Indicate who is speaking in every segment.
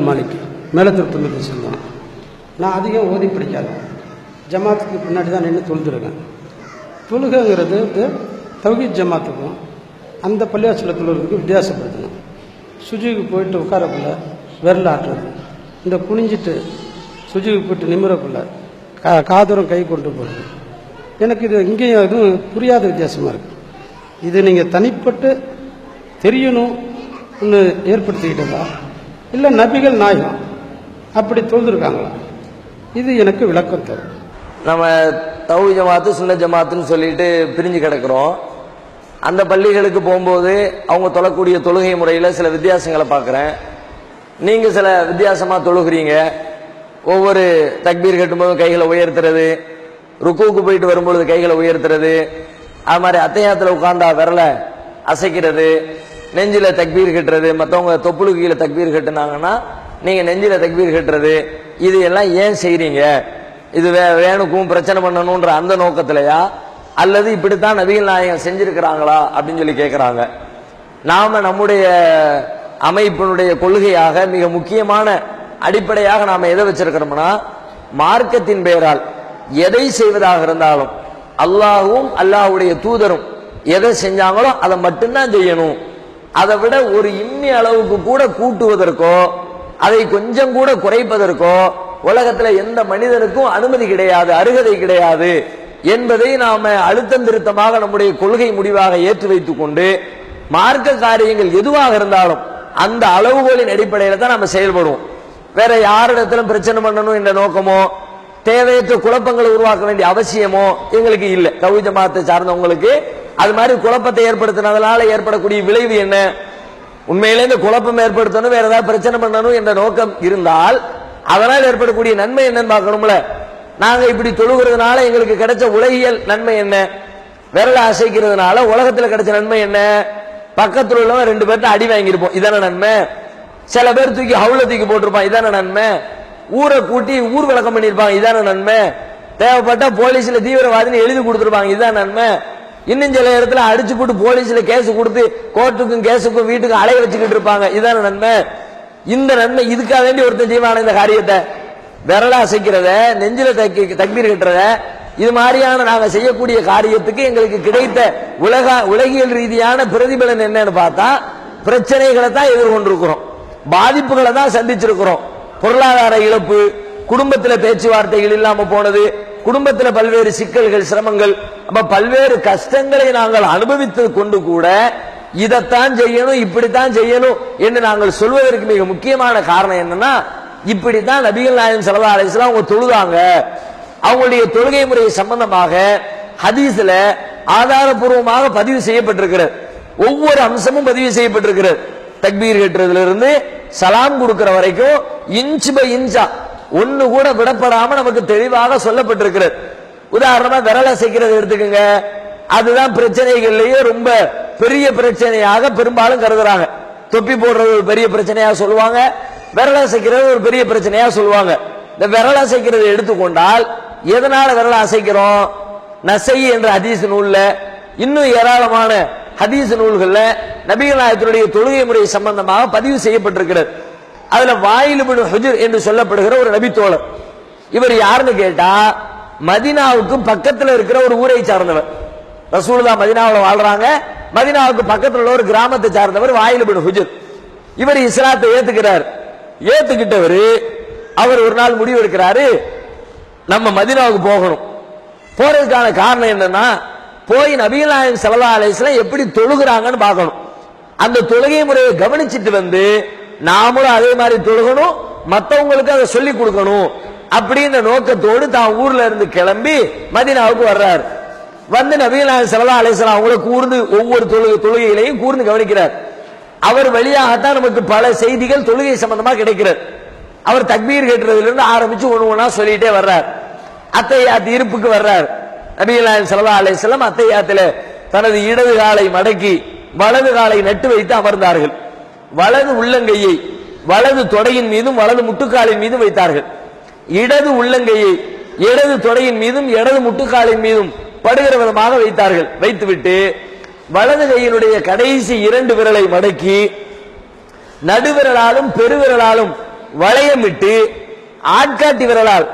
Speaker 1: மாலிக் மேலத்திருப்பதில் சொந்தம் நான் அதிகம் ஓதி படிக்காத. ஜமாத்துக்கு பின்னாடி தான் நின்று தொழுதுருக்கேன். தொழுகைங்கிறது வந்து தௌஹீத் ஜமாத்துக்கும் அந்த பள்ளியாசல தொழுகிறதுக்கு வித்தியாசப்படுத்தணும். சுஜிக்கு போயிட்டு உட்காரக்குள்ள விரல் ஆட்டுறது. இந்த குனிஞ்சிட்டு சுஜிக்கு போயிட்டு நிமிரக்குள்ள கா காதூரம் கை கொண்டு போகிறது எனக்கு இது இங்கேயும் எதுவும் புரியாத வித்தியாசமாக இருக்குது இது நீங்கள் தனிப்பட்டு தெரியணும்னு ஏற்படுத்திக்கிட்டதா? இல்லை நபிகள் நாயகம். அப்படி தொழுதுருக்காங்களா இது எனக்கு விளக்கம் தரும்.
Speaker 2: நம்ம தவு ஜமாத்து சுன்ன ஜமாத்துன்னு சொல்லிட்டு பிரிஞ்சு கிடக்கிறோம். அந்த பள்ளிகளுக்கு போகும்போது அவங்க தொழக்கூடிய தொழுகை முறையில் சில வித்தியாசங்களை பார்க்குறேன். நீங்கள் சில வித்தியாசமாக தொழுகிறீங்க. ஒவ்வொரு தக்பீர் கட்டும்போதும் கைகளை உயர்த்துறது ருக்குவுக்கு போயிட்டு வரும்பொழுது கைகளை உயர்த்துறது அது மாதிரி அத்தையாத்தில் உட்காந்தா விரலை அசைக்கிறது நெஞ்சில் தக்பீர் கட்டுறது மற்றவங்க தொப்புளு கீழே தக்பீர் கட்டுனாங்கன்னா நீங்கள் நெஞ்சில் தக்பீர் கட்டுறது இது எல்லாம் ஏன் செய்கிறீங்க இது வே வேணுக்கும் பிரச்சனை பண்ணணுன்ற அந்த நோக்கத்திலையா? அல்லது இப்படித்தான் நபிகள் நாயகம் செஞ்சிருக்கிறாங்களா? அப்படின்னு சொல்லி கேட்குறாங்க நாம் நம்முடைய அமைப்பினுடைய கொள்கையாக மிக முக்கியமான அடிப்படையாக நாம் எதை வச்சிருக்கிறோம்னா மார்க்கத்தின் பெயரால் எதை செய்வதாக இருந்தாலும் அல்லாஹ்வும் அல்லாஹ்வுடைய தூதரும் எதை செஞ்சாங்களோ அதை மட்டும்தான் செய்யணும். அதை விட ஒரு இம்மி அளவுக்கு கூட கூட்டுவதற்கோ அதை கொஞ்சம் கூட குறைப்பதற்கோ உலகத்துல எந்த மனிதனுக்கும் அனுமதி கிடையாது அருகதை கிடையாது என்பதை நாம அழுத்தம் திருத்தமாக நம்முடைய கொள்கை முடிவாக ஏற்றி வைத்துக் கொண்டு மார்க்க காரியங்கள் எதுவாக இருந்தாலும் அந்த அளவுகோலின் அடிப்படையில தான் நம்ம செயல்படுவோம். வேற யாரிடத்திலும் பிரச்சனை பண்ணணும் என்ற நோக்கமோ தேவையற்ற குழப்பங்களை உருவாக்க வேண்டிய அவசியமோ எங்களுக்கு இல்லை. தவிஜமாகத்தை சார்ந்தவங்களுக்கு அது மாதிரி குழப்பத்தை ஏற்படுத்தினதுனால ஏற்படக்கூடிய விளைவு என்ன? உண்மையிலே இந்த குழப்பம் ஏற்படுத்தணும் வேற ஏதாவது பிரச்சனை பண்ணணும் என்ற நோக்கம் இருந்தால் அதனால் ஏற்படக்கூடிய நன்மை என்னன்னு பார்க்கணும்ல? நாங்க இப்படி தொழுகிறதுனால எங்களுக்கு கிடைச்ச உலகியல் நன்மை என்ன? விரல அசைக்கிறதுனால உலகத்துல கிடைச்ச நன்மை என்ன? பக்கத்துல உள்ளவன் ரெண்டு பேர்ட்ட அடி வாங்கியிருப்போம். இதான நன்மை. சில பேர் தூக்கி ஹவுல தூக்கி போட்டிருப்பான். இதான நன்மை. ஊரை கூட்டி ஊர் விளக்கம் பண்ணியிருப்பாங்க. இதான நன்மை. தேவைப்பட்ட போலீஸ்ல தீவிரவாதின்னு எழுதி கொடுத்துருப்பாங்க. இதான் நன்மை. இன்னும் சில இடத்துல அடிச்சு போட்டு போலீஸ்ல கேஸ் கொடுத்து கோர்ட்டுக்கும் கேஸுக்கும் வீட்டுக்கும் அலைய வச்சுக்கிட்டு இருப்பாங்க. இதான நன்மை. இந்த நன்மை இதுக்காக வேண்டி ஒருத்தன் செய்வான இந்த காரியத்தை. விரல அசைக்கிறத நெஞ்சில தக்கி தக்பீர் கட்டுறத இது மாதிரியான நாங்க செய்யக்கூடிய காரியத்துக்கு எங்களுக்கு கிடைத்த உலக உலகியல் ரீதியான பிரதிபலன் என்னன்னு பார்த்தா பிரச்சனைகளை தான் எதிர்கொண்டிருக்கிறோம். பாதிப்புகளை தான் சந்திச்சிருக்கிறோம். பொருளாதார இழப்பு குடும்பத்தில் பேச்சுவார்த்தைகள் இல்லாம போனது குடும்பத்தில் பல்வேறு சிக்கல்கள் சிரமங்கள். அப்ப பல்வேறு கஷ்டங்களை நாங்கள் அனுபவித்து கொண்டு கூட இதைத்தான் செய்யணும் இப்படித்தான் செய்யணும் என்று நாங்கள் சொல்வதற்கு மிக முக்கியமான காரணம் என்னன்னா இப்படித்தான் நபிகள் நாயன் சல்லா அலிஸ்லாம் அவங்க தொழுதாங்க. அவங்களுடைய தொழுகை முறை சம்பந்தமாக ஹதீஸ்ல ஆதாரபூர்வமாக பதிவு செய்யப்பட்டிருக்கிறது. ஒவ்வொரு அம்சமும் பதிவு செய்யப்பட்டிருக்கிறது. தக்பீர் கட்டுறதுல இருந்து சலாம் கொடுக்கிற வரைக்கும் இன்ச் பை இன்ச்சா ஒண்ணு கூட விடப்படாம நமக்கு தெளிவாக சொல்லப்பட்டிருக்கிறது. உதாரணமா விரலை அசைக்கிறது எடுத்துக்கோங்க. அதுதான் பிரச்சனைகள்லயே ரொம்ப பெரிய பிரச்சனையாக பெரும்பாலும் கருதுறாங்க. தொப்பி போடுறது ஒரு பெரிய பிரச்சனையாக சொல்லுவாங்க. விரலை அசைக்கிறது ஒரு பெரிய பிரச்சனையா சொல்லுவாங்க. இந்த விரல் அசைக்கிறது எடுத்துக்கொண்டால் எதனால விரல் அசைக்கிறோம்? நசை என்ற ஹதீஸ் நூல்ல இன்னும் ஏராளமான ஹதீஸ் நூல்கள்ல நபிகள் நாயகத்தினுடைய தொழுகை முறை சம்பந்தமாக பதிவு செய்யப்பட்டிருக்கிறது. அதுல வாயிலுபின் ஹுஜர் என்று சொல்லப்படுகிற ஒரு நபித்தோழர். இவர் யாருன்னு கேட்டா மதினாவுக்கு பக்கத்துல இருக்கிற ஒரு ஊரை சார்ந்தவர். ரசூலுதா மதினாவில் வாழ்றாங்க. மதினாவுக்கு பக்கத்துல உள்ள ஒரு கிராமத்தை சார்ந்தவர் வாயிலுபின் ஹுஜர். இவர் இஸ்லாத்தை ஏத்துக்கிறார். ஏத்துக்கிட்டவர் அவர் ஒரு நாள் முடிவு எடுக்கிறாரு நம்ம மதினாவுக்கு போகணும். போறதுக்கான காரணம் என்னன்னா போய் நபிகள் நாயகம் எப்படி தொழுகிறாங்கன்னு பார்க்கணும். அந்த தொழுகை முறையை கவனிச்சிட்டு வந்து நாமளும் அதே மாதிரி தொழுகணும் மற்றவங்களுக்கு அதை சொல்லி கொடுக்கணும் அப்படின்ற நோக்கத்தோடு தான் ஊர்ல இருந்து கிளம்பி மதினாவுக்கு வர்றார். வந்து நபிகள் செலவா சல்லா அவங்கள கூர்ந்து ஒவ்வொரு தொழுகை தொழுகையிலையும் கூர்ந்து கவனிக்கிறார். அவர் வழியாகத்தான் நமக்கு பல செய்திகள் தொழுகை சம்பந்தமா கிடைக்கிறது. அவர் தக்பீர் கேட்டுறதுல இருந்து ஆரம்பிச்சு ஒன்று ஒன்றா சொல்லிட்டே வர்றார். அத்தையாத்து இருப்புக்கு வர்றார். நபீலாயன் செலவா அலிஸ்லாம் அத்தையாத்துல தனது இடது காலை மடக்கி வலது காலை நட்டு வைத்து அமர்ந்தார்கள். வலது உள்ளங்கையை வலது தொடையின் மீதும் வலது முட்டுக்காலின் மீதும் வைத்தார்கள். இடது உள்ளங்கையை இடது தொடையின் மீதும் இடது முட்டுக்காலின் மீதும் படுகிற விதமாக வைத்தார்கள். வைத்துவிட்டு வலது கையினுடைய கடைசி இரண்டு விரலை மடக்கி நடுவிரலாலும் பெருவிரலாலும் வளையமிட்டு ஆட்காட்டி விரலால்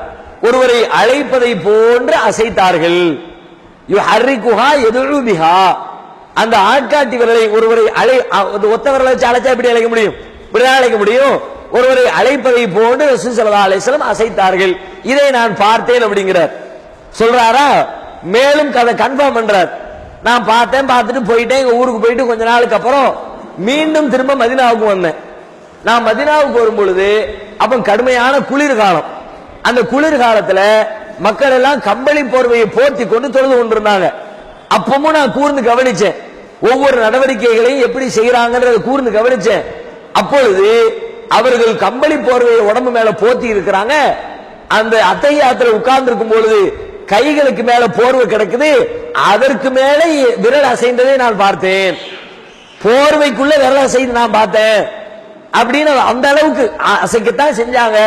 Speaker 2: ஒருவரை அழைப்பதை போன்று அசைத்தார்கள். ஹர்ரிகுஹா எதுழுபிஹா அந்த ஆட்காட்டி விரலை ஒருவரை அழை அ- ஒத்த விரலை வச்சு அழைச்சா எப்படி அழைக்க முடியும்? இப்படிதான் அழைக்க முடியும். ஒருவரை அழைப்பதை போன்று ரசூல் ஸல்லல்லாஹு அசைத்தார்கள். இதை நான் பார்த்தேன் அப்படிங்கிறார். சொல்றாரா? மேலும் கதை கன்ஃபார்ம் பண்றார். நான் பார்த்தேன் பார்த்துட்டு போயிட்டேன். எங்க ஊருக்கு போயிட்டு கொஞ்ச நாளுக்கு அப்புறம் மீண்டும் திரும்ப மதினாவுக்கு வந்தேன். நான் மதினாவுக்கு வரும் பொழுது அப்ப கடுமையான குளிர் காலம். அந்த குளிர் காலத்துல மக்கள் எல்லாம் கம்பளி போர்வையை போர்த்தி கொண்டு தொழுது கொண்டிருந்தாங்க. அப்பவும் நான் கூர்ந்து கவனிச்சேன். ஒவ்வொரு நடவடிக்கைகளையும் எப்படி செய்யறாங்கன்றத கூர்ந்து கவனிச்சேன். அப்பொழுது அவர்கள் கம்பளி போர்வையை உடம்பு மேல போத்தி இருக்கிறாங்க. அந்த அத்தையாத்துல உட்கார்ந்து இருக்கும் பொழுது கைகளுக்கு மேல போர்வை கிடக்குது. அதற்கு மேல விரல் அசைந்ததை நான் பார்த்தேன். போர்வைக்குள்ள விரல் அசைந்து நான் பார்த்தேன். அப்படின்னு அந்த அளவுக்கு அசைக்கத்தான் செஞ்சாங்க.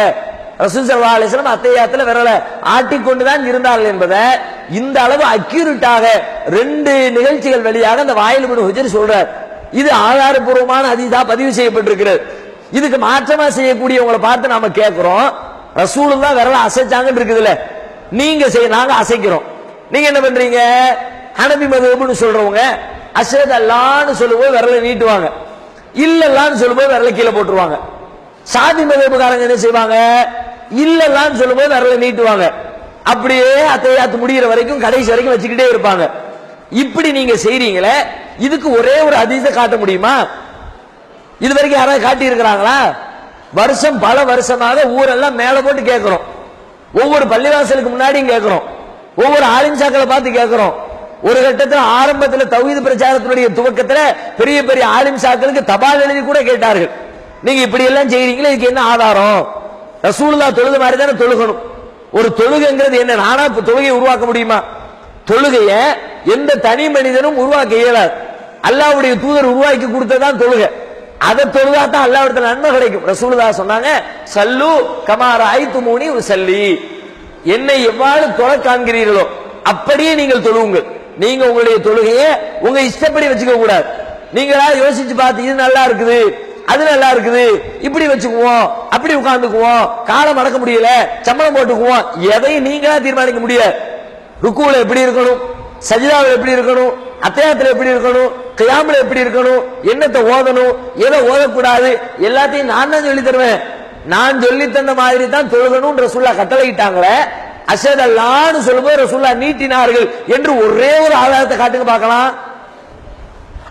Speaker 2: ரசூல் ஸல்லல்லாஹு அலைஹி அத்தையாத்துல விரலை ஆட்டிக்கொண்டு தான் இருந்தார்கள் என்பதை இந்த அளவு அக்யூரேட்டாக ரெண்டு நிகழ்ச்சிகள் வழியாக அந்த வாயில் இப்னு ஹுஜர் சொல்றார். இது ஆதாரபூர்வமான அதிதா பதிவு செய்யப்பட்டிருக்கிறது. இதுக்கு மாற்றமா செய்யக்கூடியவங்களை பார்த்து நாம கேட்கிறோம் ரசூலும் தான் விரலை அசைச்சாங்கன்னு இருக்குதுல்ல. நீங்க செய்ய நாங்க அசைக்கிறோம். நீங்க என்ன பண்றீங்க? ஹனபி மதுபுன்னு சொல்றவங்க அஷத் அல்லான்னு சொல்லும்போது விரலை நீட்டுவாங்க. இல்லல்லான்னு சொல்லும்போது விரல கீழே போட்டுருவாங்க. சாதி மதப்புக்காரங்க என்ன செய்வாங்க? இல்லல்லான்னு சொல்லும்போது விரலை நீட்டுவாங்க. அப்படியே அத்தையாத்து முடிகிற வரைக்கும் கடைசி வரைக்கும் வச்சுக்கிட்டே இருப்பாங்க. இப்படி நீங்க செய்றீங்களே இதுக்கு ஒரே ஒரு அதிச காட்ட முடியுமா? இது வரைக்கும் யாராவது காட்டி இருக்கிறாங்களா வருஷம் பல வருஷமாக ஊரெல்லாம் மேல போட்டு கேட்கிறோம் ஒவ்வொரு பள்ளிவாசலுக்கு முன்னாடியும் கேட்கிறோம் ஒவ்வொரு ஆலிம்சாக்களை பார்த்து கேட்கிறோம் ஒரு கட்டத்தில் ஆரம்பத்தில் தௌஹீது பிரச்சாரத்தினுடைய துவக்கத்தில் பெரிய பெரிய ஆலிம்சாக்களுக்கு தபால் எழுதி கூட கேட்டார்கள். நீங்க இப்படி எல்லாம் செய்யறீங்களே இதுக்கு என்ன ஆதாரம்? ரசூலுல்லா தொழுது மாதிரி தானே தொழுகணும். ஒரு தொழுகைங்கிறது என்ன நானா தொழுகையை உருவாக்க முடியுமா? தொழுகைய எந்த தனி மனிதனும் உருவாக்க இயலாது. அல்லாவுடைய தூதர் உருவாக்கி கொடுத்ததான் தொழுகை. அதை தொழுதா தான் அல்லாவிடத்துல நன்மை கிடைக்கும். ரசூலுதா சொன்னாங்க சல்லு கமார ஐத்துமூனி ஒரு சல்லி என்னை எவ்வாறு தொலை காண்கிறீர்களோ அப்படியே நீங்கள் தொழுவுங்கள். நீங்க உங்களுடைய தொழுகையை உங்க இஷ்டப்படி வச்சுக்க கூடாது நீங்களா யோசிச்சு பார்த்து இது நல்லா இருக்குது அது நல்லா இருக்குது. இப்படி வச்சுக்குவோம் அப்படி உட்கார்ந்துக்குவோம் காலம் மடக்க முடியல சம்பளம் போட்டுக்குவோம் எதையும் நீங்களா தீர்மானிக்க முடியாது ருக்குல எப்படி இருக்கணும்? சஜிதாவில் எப்படி இருக்கணும்? அத்தியாயத்தில் எப்படி இருக்கணும்? கியாமில் எப்படி இருக்கணும்? என்னத்தை ஓதணும்? எதை ஓதக்கூடாது? எல்லாத்தையும் நான் தான் சொல்லி தருவேன். நான் சொல்லி தந்த மாதிரி தான் தொழுகணும் ரசூல்லா கட்டளையிட்டாங்களே அசதல்லான்னு சொல்லும்போது ரசூல்லா நீட்டினார்கள் என்று ஒரே ஒரு ஆதாரத்தை காட்டுங்க பார்க்கலாம்.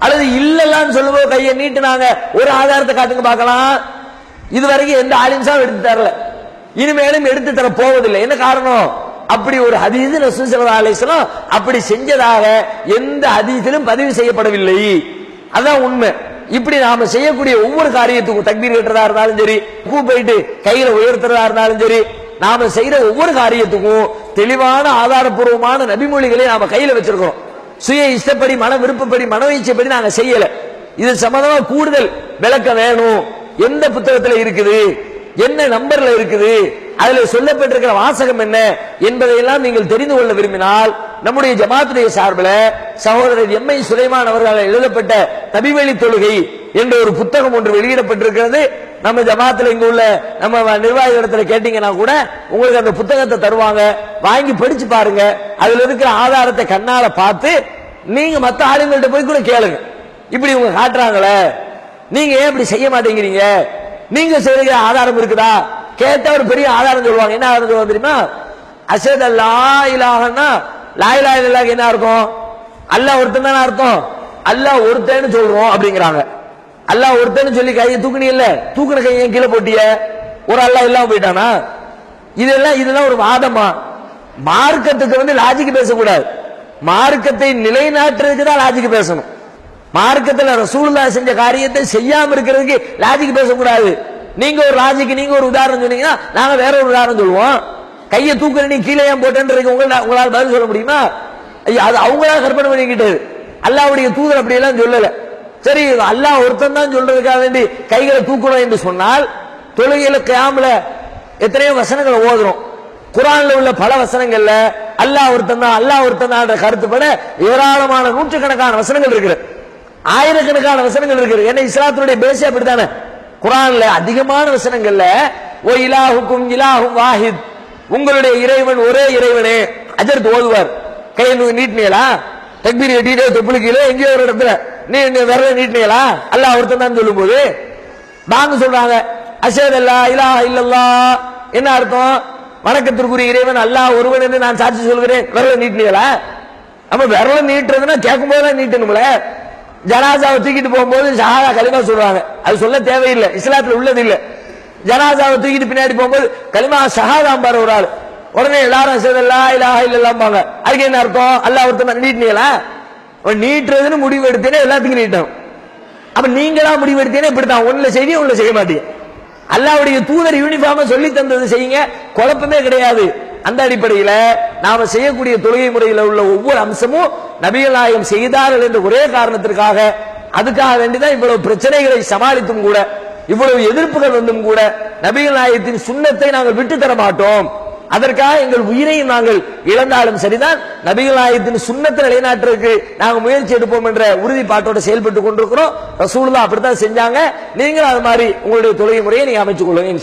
Speaker 2: அல்லது இல்லல்லான்னு சொல்லும்போது கையை நீட்டினாங்க. ஒரு ஆதாரத்தை காட்டுங்க பார்க்கலாம். இது வரைக்கும் எந்த ஆலிம்ஸாவும் எடுத்து தரல. இனிமேலும் எடுத்து தர போவதில்லை. என்ன காரணம்? அப்படி ஒரு ஹதீஸ் ரசூல் ஸல்லல்லாஹு அலைஹி வஸல்லம் அப்படி செஞ்சதாக எந்த ஹதீஸிலும் பதிவு செய்யப்படவில்லை. அதான் உண்மை. இப்படி நாம செய்யக்கூடிய ஒவ்வொரு காரியத்துக்கும் தக்பீர் கட்டுறதா இருந்தாலும் சரி பூ போயிட்டு கையில உயர்த்துறதா இருந்தாலும் சரி நாம செய்யற ஒவ்வொரு காரியத்துக்கும் தெளிவான ஆதாரபூர்வமான நபிமொழிகளை நாம கையில வச்சிருக்கிறோம். சுய இஷ்டப்படி மன விருப்பப்படி மன இச்சைப்படி நாங்க செய்யல. இது சம்பந்தமா கூடுதல் விளக்கம் வேணும். எந்த புத்தகத்துல இருக்குது? என்ன நம்பர்ல இருக்குது? அதுல சொல்லப்பட்டிருக்கிற வாசகம் என்ன என்பதையெல்லாம் நீங்கள் தெரிந்து கொள்ள விரும்பினால் நம்முடைய ஜமாத்துடைய சார்பில் சகோதரர் எம்ஐ சுலைமான் அவர்களால் எழுதப்பட்ட நபிவழி தொழுகை என்ற ஒரு புத்தகம் ஒன்று வெளியிடப்பட்டிருக்கிறது. நம்ம ஜமாத்துல இங்க உள்ள நம்ம நிர்வாக இடத்துல கேட்டீங்கன்னா கூட உங்களுக்கு அந்த புத்தகத்தை தருவாங்க. வாங்கி படிச்சு பாருங்க. அதுல இருக்கிற ஆதாரத்தை கண்ணால பார்த்து நீங்க மத்த ஆளுங்கள்ட்ட போய் கூட கேளுங்க. இப்படி இவங்க காட்டுறாங்களே. நீங்க ஏன் இப்படி செய்ய மாட்டேங்கிறீங்க? நீங்க செய்யற ஆதாரம் இருக்குதா? கேட்டா ஒரு பெரிய ஆதாரம் சொல்லுவாங்க. என்ன ஆதாரம் சொல்லுவாங்க தெரியுமா? அசத லாயிலாகனா இலாகன்னா என்ன அர்த்தம்? அல்ல ஒருத்தன் தானே அர்த்தம்? அல்லாஹ் ஒருத்தன்னு சொல்றோம் அப்படிங்கிறாங்க. அல்லாஹ் ஒருத்தன்னு சொல்லி கையை தூக்குனி இல்ல தூக்குன கையை கீழே போட்டிய? ஒரு அல்லாஹ் இல்லாம போயிட்டானா? இதெல்லாம் இதெல்லாம் ஒரு வாதமா? மார்க்கத்துக்கு வந்து லாஜிக் பேசக்கூடாது. மார்க்கத்தை நிலைநாட்டுறதுக்கு தான் லாஜிக் பேசணும். மார்க்கத்தில் ரசூல்லா செஞ்ச காரியத்தை செய்யாம இருக்கிறதுக்கு லாஜிக் பேசக்கூடாது. நீங்க ஒரு லாஜிக் நீங்க ஒரு உதாரணம் சொன்னீங்கன்னா நாங்க வேற ஒரு உதாரணம் சொல்லுவோம். கையை தூக்குற நீ கீழே ஏன் போட்டேன்றதுக்கு உங்களால் உங்களால் பதில் சொல்ல முடியுமா? ஐயா, அது அவங்களா கற்பனை பண்ணிக்கிட்டு அல்லாவுடைய தூதர் அப்படி எல்லாம் சரி அல்லாஹ் ஒருத்தன் தான் சொல்றதுக்காக வேண்டி கைகளை தூக்கணும் என்று சொன்னால் தொழுகையில கியாமல எத்தனையோ வசனங்களை ஓதுறோம். குரான்ல உள்ள பல வசனங்கள்ல அல்லாஹ் ஒருத்தன் தான் அல்லாஹ் ஒருத்தன் தான் என்ற கருத்துப்பட ஏராளமான நூற்றுக்கணக்கான வசனங்கள் இருக்குது. ஆயிரக்கணக்கான வசனங்கள் இருக்குது. ஏன்னா இஸ்லாத்தினுடைய பேசே அப்படித்தானே? குரான்ல அதிகமான வசனங்கள்ல ஓ இலாஹுக்கும் இலாஹும் வாஹித். உங்களுடைய இறைவன் ஒரே இறைவனே. அஜர்த் ஓதுவார் கையை நூ- நீட்டினீங்களா? தக்பீர் கட்டிட்டு தொப்புளுக்கீழே எங்கேயோ ஒரு இடத்துல. நீ நீ விரல நீட்டினீங்களா? அல்ல ஒருத்தன் தான் சொல்லும்போது வாங்க சொல்றாங்க அஷத் இல்லா இலாஹ இல்லல்லா என்ன அர்த்தம்? வணக்கத்திற்குரிய இறைவன் அல்லா ஒருவன் என்று நான் சாட்சி சொல்கிறேன். விரல நீட்டினீங்களா? நம்ம விரல நீட்டுறதுன்னா கேட்கும் போது நீட்டணும்ல. ஜனாசாவை தூக்கிட்டு போகும்போது ஷஹாதா கலிமா சொல்றாங்க. அது சொல்ல தேவையில்லை. இஸ்லாத்துல உள்ளது இல்ல ஜனாசாவை தூக்கிட்டு பின்னாடி போகும்போது கலிமா ஷஹாதாம் பாரு ஒரு ஆள். உடனே எல்லாரும் செய்தல்லா இல்லா இல்லல்லாம்பாங்க அதுக்கு என்ன அர்த்தம்? அல்லாஹ் ஒருத்தர் நீட்டினீங்களா? நீட்டுறதுன்னு முடிவு எடுத்தேனே எல்லாத்துக்கும் நீட்டம். அப்ப நீங்களா முடிவு எடுத்தீங்கன்னா இப்படித்தான். ஒண்ணுல செய்யும் ஒண்ணுல செய்ய மாட்டீங்க அல்லாவுடைய தூதர் யூனிஃபார்ம் சொல்லி தந்தது செய்யுங்க. குழப்பமே கிடையாது. அந்த அடிப்படையில நாம செய்யக்கூடிய தொழுகை முறையில் உள்ள ஒவ்வொரு அம்சமும் நபிகள் நாயகம் செய்தார்கள் என்ற ஒரே காரணத்திற்காக அதுக்காக வேண்டிதான் இவ்வளவு பிரச்சனைகளை சமாளித்தும் கூட இவ்வளவு எதிர்ப்புகள் வந்தும் கூட நபிகள் நாயகத்தின் சுண்ணத்தை நாங்கள் விட்டு தர மாட்டோம். அதற்காக எங்கள் உயிரையும் நாங்கள் இழந்தாலும் சரிதான். நபிகள் நாயகத்தின் சுண்ணத்தை நிலைநாட்டுறதுக்கு நாங்க முயற்சி எடுப்போம் என்ற உறுதிப்பாட்டோட செயல்பட்டு கொண்டிருக்கிறோம். ரசூலுல்லாஹ் அப்படித்தான் செஞ்சாங்க. நீங்களும் அது மாதிரி உங்களுடைய தொழில் முறையை நீங்க அமைச்சுக் கொள்ளுங்க